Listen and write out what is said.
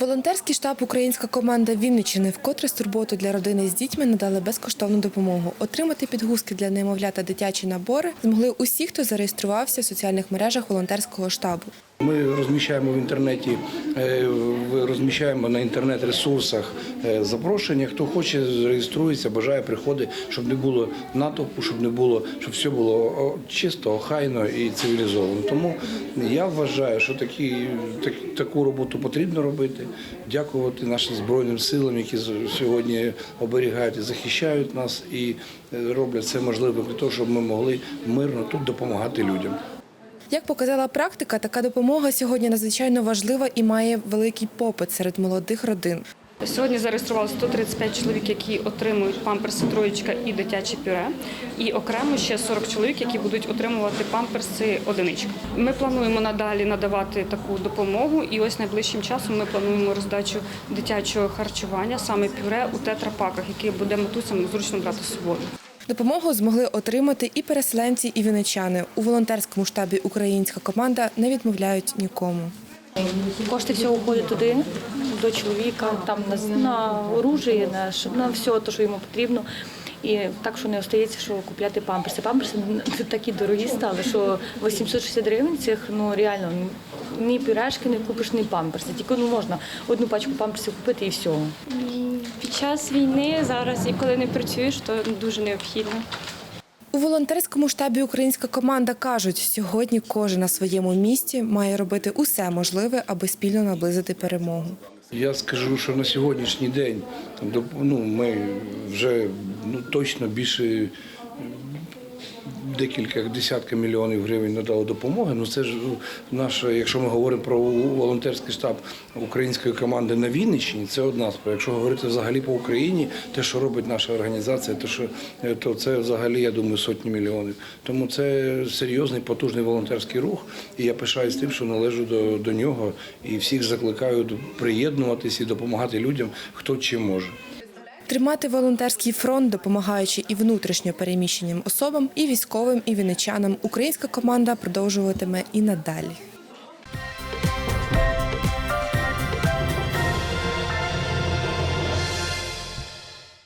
Волонтерський штаб Українська команда Вінниччини вкотре з турботу для родини з дітьми надали безкоштовну допомогу. Отримати підгузки для немовля та дитячі набори змогли усі, хто зареєструвався в соціальних мережах волонтерського штабу. Ми розміщаємо в інтернеті, е, розміщаємо на інтернет-ресурсах е, запрошення. Хто хоче, реєструється, бажає, приходить, щоб не було натовпу, щоб не було, щоб все було чисто, охайно і цивілізовано. Тому я вважаю, що такі, так, таку роботу потрібно робити. Дякувати нашим збройним силам, які сьогодні оберігають і захищають нас, і е, роблять це можливе для того, щоб ми могли мирно тут допомагати людям. Як показала практика, така допомога сьогодні надзвичайно важлива і має великий попит серед молодих родин. Сьогодні зареєстрували 135 чоловік, які отримують памперси троєчка і дитяче пюре, і окремо ще 40 чоловік, які будуть отримувати памперси одиничка. Ми плануємо надалі надавати таку допомогу, і ось найближчим часом ми плануємо роздачу дитячого харчування, саме пюре у тетрапаках, які буде матусям зручно брати з собою. Допомогу змогли отримати і переселенці, і віничани. У волонтерському штабі Українська команда не відмовляють нікому. Кошти всього уходять туди, до чоловіка, там на, оружие, на, на все, те, що йому потрібно. І так, що не остається, що купляти памперси. Памперси такі дорогі стали, що 860 гривень цих, ну реально, ні пюрешки не купиш, ні памперси. Тільки ну, можна одну пачку памперсів купити і все. Під час війни зараз і коли не працюєш, то дуже необхідно. У волонтерському штабі Українська команда кажуть, сьогодні кожен на своєму місці має робити усе можливе, аби спільно наблизити перемогу. Я скажу, що на сьогоднішній день ну, ми вже ну, точно більше декілька десятка мільйонів гривень надали допомоги. Ну це ж ну, наша, якщо ми говоримо про волонтерський штаб української команди на Вінниччині, це одна справа. Якщо говорити взагалі по Україні, те, що робить наша організація, то що е, то це взагалі, я думаю, сотні мільйонів. Тому це серйозний, потужний волонтерський рух. І я пишаюсь тим, що належу до, до нього і всіх закликаю приєднуватись і допомагати людям, хто чим може. Тримати волонтерський фронт, допомагаючи і внутрішньо переміщеним особам, і військовим, і віничанам, українська команда продовжуватиме і надалі.